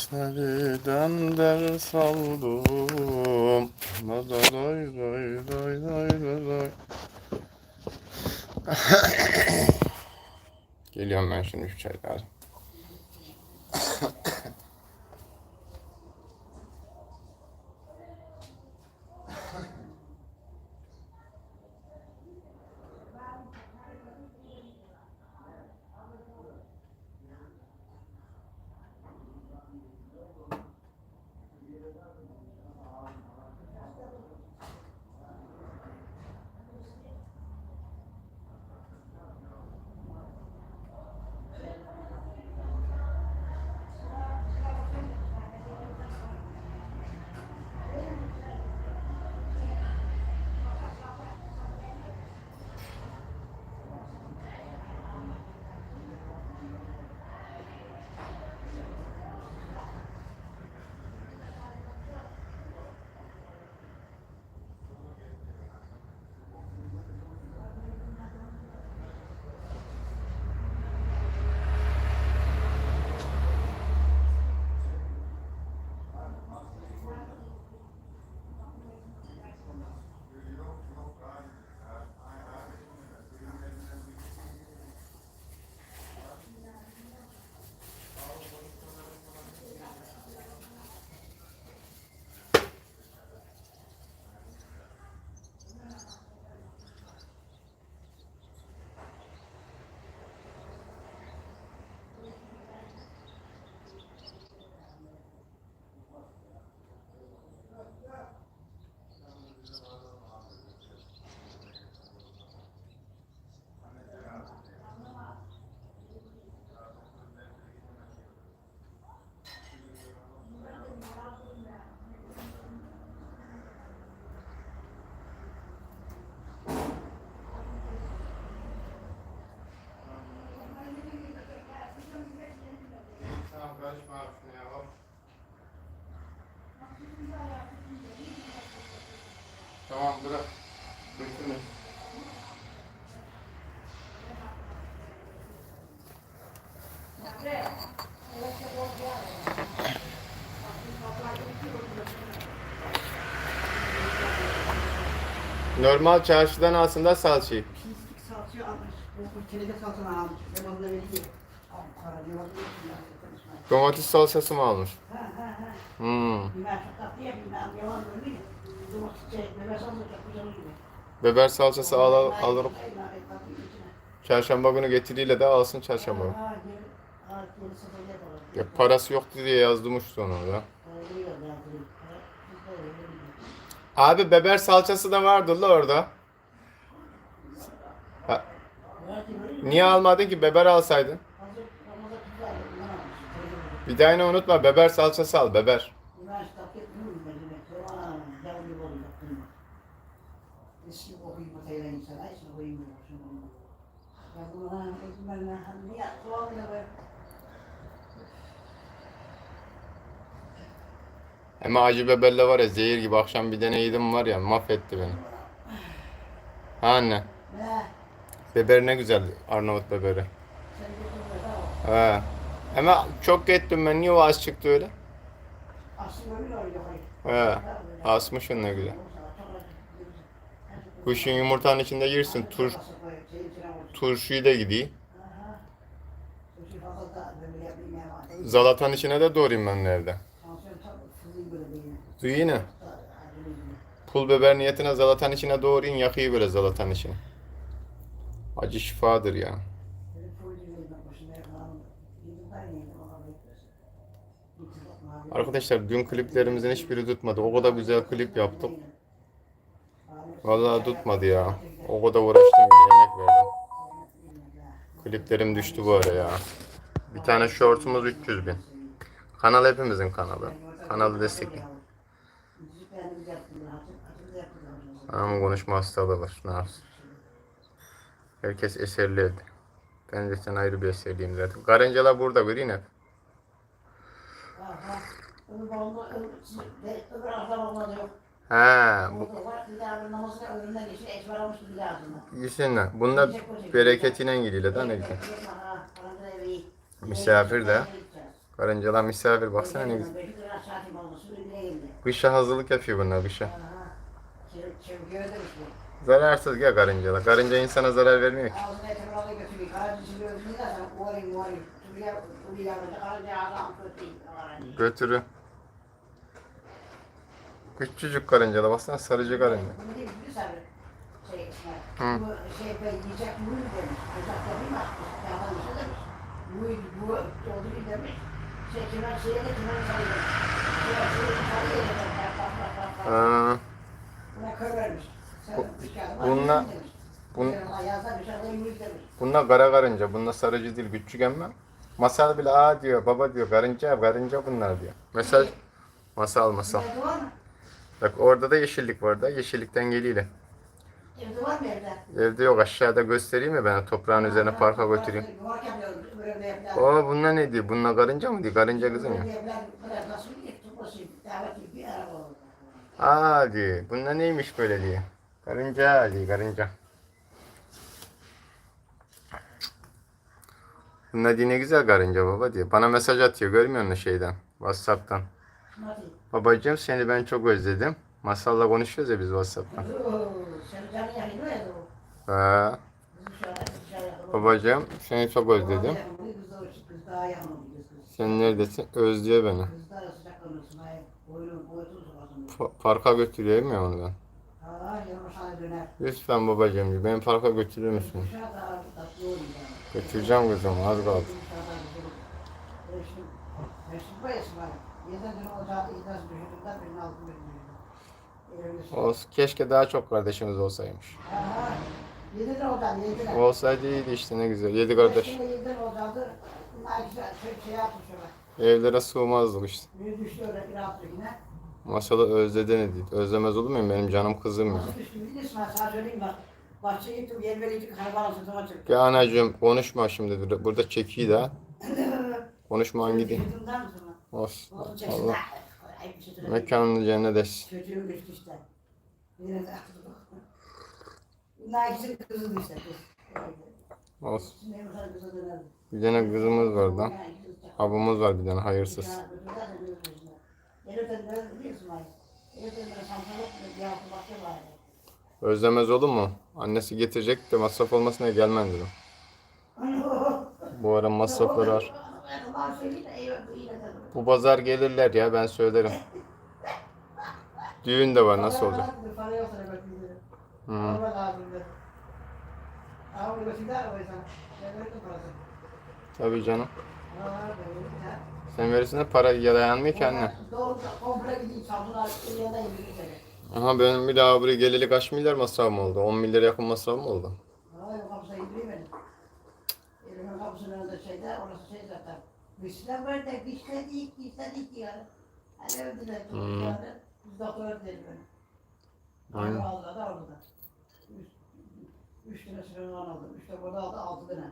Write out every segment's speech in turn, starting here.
Mesnevi'den ders aldım. La la lay lay lay lay lay lay. Geliyorum ben şimdi şu çaylar. Tamam Normal çarşıdan aslında salçayı. Pislik salçayı almış. Bu salçanı almış. Da veriyor. Ne var? Domates salçası mı almış? Ha ha ha. Hmm. Biber çok tatlı ya bilmem ne var böyle. Domates şey, biber salçası çok güzel oluyor. Biber salçası al, al, alırım. Çarşamba günü getiriyle de alsın çarşamba günü. Ya parası yoktu diye yazdırmıştı onu da. Ha, iyi oldu, yaptırayım. Ha, biz de öyle biliyoruz. Abi biber salçası da vardı la orada. Ha, niye almadın ki biber alsaydın? Bir daha yine unutma biber salçası al biber. Bundan işte hak etmiyorum ben demek. Aman, yavru gibi oluyor, yaptım. Eski okuyayım mesela insana, işte okuyayım diyor, şunu bunu. Ya buna, ben ne, niye, soğanla böyle, Ama acı biberle var ya zehir gibi akşam bir tane yedim var ya mahvetti beni. Ha anne. ne, Biber ne güzel Arnavut o. He. Ama çok ettim ben niye o az çıktı öyle? He. Asmışsın ne güzel. Kuşun yumurtanın içinde yersin. Tur, turşuyu da gidiyor. Zalatan içine de doğrayayım ben de evde. Duyu ne? Pul biber niyetine zalatan içine doğrayın yakıyı böyle zalatan içine. Acı şifadır ya. Arkadaşlar dün kliplerimizin hiçbiri tutmadı. O kadar güzel klip yaptık. Vallahi tutmadı ya. O kadar uğraştım bir emek verdim. Kliplerim düştü bu ara ya. Bir tane shortumuz 300 bin. Kanal hepimizin kanalı. Kanalı destekleyin. Ama konuşma hastalığı var. Ne yapsın? Herkes eserli evde. Ben de sen ayrı bir eserliyim zaten. Karıncalar burada göreyim hep. Ha, bu gitsinler. Bunlar bereketiyle gidiyorlar da ne güzel. Misafir de. Karıncalar misafir baksana ne güzel. Kışa hazırlık yapıyor bunlar kışa. Çeviriyor demiş bu. Zararsız ya karıncalar. Karınca insana zarar vermiyor ki. Ağzına ekmeği götürüyor. Karıcı sürüyor. Bir de sen uğrayın uğrayın. Turya, turya, karıcı adam kötü. Karıcı. Götürü. Küçücük karıncalar baksana sarıcı karınca. Bunu değil, bir sarı şey İsmail. Hı. Bu şey ben yiyecek bunu demiş. Ocakta bir bakmış. Yalan bir şey demiş. Bu, bu dolduruyor demiş. Şey kenar şeye de kenar sarıyor. Kenar şeye de sarıyor demiş. Bak bak bak bak. bak. Aa, Buna vermiş. Dışarıda bununla- demiş. bun- demiş. bunlar kara karınca. Bunlar sarıcı değil küçük ama. Masal bile aa diyor baba diyor karınca karınca bunlar diyor. Mesaj masal masal. Bak orada da yeşillik var da yeşillikten geliyle. Evde var mı evde? Evde yok aşağıda göstereyim mi ben toprağın üzerine parka götüreyim. Oo bunlar ne diyor? Bunlar karınca mı diyor? Karınca kızım ya. Nasıl bir davetli bir araba oldu. Aa diyor. Bunlar neymiş böyle diyor. Karınca diyor karınca. Bunlar diyor ne güzel karınca baba diyor. Bana mesaj atıyor görmüyor musun şeyden? Whatsapp'tan. Nasıl? Babacığım seni ben çok özledim. Masalla konuşuyoruz ya biz Whatsapp'tan. Ha, babacığım seni çok özledim. Sen neredesin? Özlüyor beni. Pa- parka götürüyorum ya onu ben. Lütfen babacığım. Beni parka götürür müsün? Götüreceğim kızım az kaldı. Olsun. Keşke daha çok kardeşimiz olsaymış. Yedi lira olacak, yedi lira. Olsaydı iyiydi işte ne güzel. Yedi kardeş. Evlere sığmazdık işte. Bir düştü öyle bir yine. Masalı özledin dedi. Özlemez olur muyum? Benim canım kızım ya. Nasıl düştü bildi İsmail, sana söyleyeyim bak. Bahçeye gittim, yer veriyorduk, karabalan satıma çıktı. Ya anacığım konuşma şimdi. Burada- Burada çekiyi de. Konuşma hangi değil. Sana? Olsun. Çeksin. Allah Ayıp bir şey mekanını cennet etsin. Çocuğum düştü işte. Yine de Bunlar ikisinin kızı işte kız. Olsun. Şimdi. Bir tane kızımız var da. Yani kız Abımız var bir tane hayırsız. Özlemez olur mu? Annesi getirecek de masraf olmasın diye gelmem dedim. Bu ara masrafları var. Bu pazar gelirler ya ben söylerim. Düğün de var nasıl olacak? Parasını. Tabii canım. Ya. Sen verirsin de para dayanmıyor ki anne. Aha benim bir daha buraya geleli kaç milyar masrafım oldu? 10 milyar yakın masrafım oldu. Valla yok kapısına indireyim beni. Elimin kapısının önünde şeyde, orası şey zaten. Bizler böyle de bizledik, bizledik yani. Hani öldüler, Hmm. Biz beni. Aynen. Aldı da orada da. Üç, üç aldı. De burada aldı, altı tane.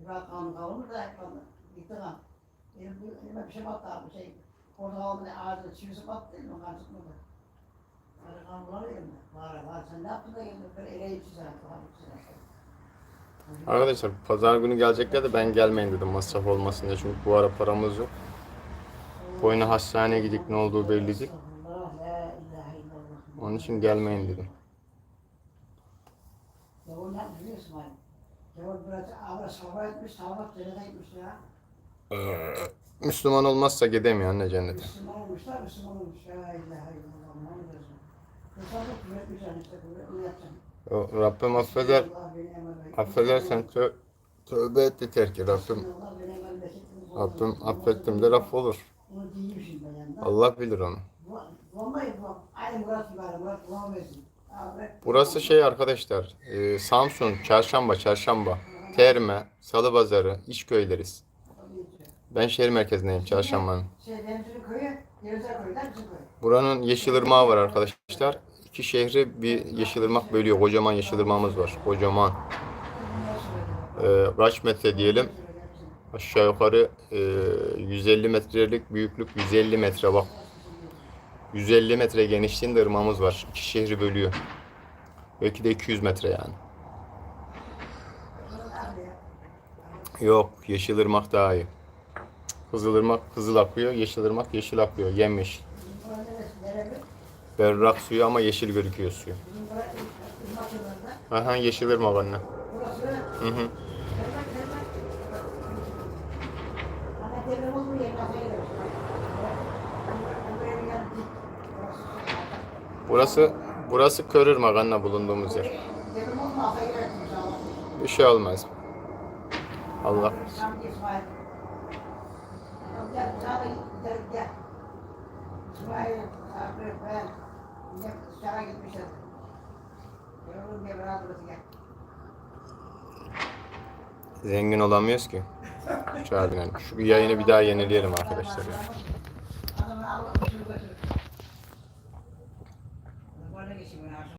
Biraz kanı kalmış da hep kanı. Gitti kan. Bu- elime bir şey battı abi şey. Orada aldı ne ağzına çivisi battı değil mi? Kan çıkmadı. Böyle kan bulamıyorum ben. Var var sen ne yaptın da geldin? Böyle çizer. Arkadaşlar pazar günü gelecekler de ben gelmeyin dedim masraf olmasın diye. Çünkü bu ara paramız yok. Boyuna hastaneye gidip ne olduğu belli. Onun için gelmeyin dedim. Yavur ne yapmış biliyor musun abi? Yavur biraz avra sabah etmiş, sabah cennete gitmiş ya. Müslüman olmazsa gidemiyor anne cennete. Müslüman olmuşlar, Müslüman olmuş. La ilahe illallah, Muhammed Rabbim affeder. Affedersen tö tövbe et yeter ki Rabbim. Rabbim affettim de laf olur. Allah bilir onu. Burası şey arkadaşlar. e, Samsun, Çarşamba, Çarşamba, Terme, Salıpazarı, İşköyleriz. Ben şehir merkezindeyim Çarşamba'nın. Buranın Yeşilırmağı var arkadaşlar. İki şehri bir Yeşilırmak bölüyor. Kocaman Yeşilırmağımız var. Kocaman. Ee, metre diyelim? Aşağı yukarı e, 150 metrelik büyüklük 150 metre bak. 150 metre genişliğinde ırmağımız var. İki şehri bölüyor. Belki de 200 metre yani. Yok Yeşilırmak daha iyi. Kızılırmak kızıl akıyor, Yeşilırmak yeşil akıyor. Yemyeşil. Berrak suyu ama yeşil gözüküyor suyu. Aha Yeşilırmak anne. Hı hı. Burası Burası Körürmak anne bulunduğumuz yer. Bir şey olmaz. Allah. Gel, sağda gel, gel. İsmail, Sabri, ben. Yine dışarı gitmişiz. Yorulun diye beraber burası gel. Zengin olamıyoruz ki. Binelim. Şu yayını bir daha yenileyelim arkadaşlar ya.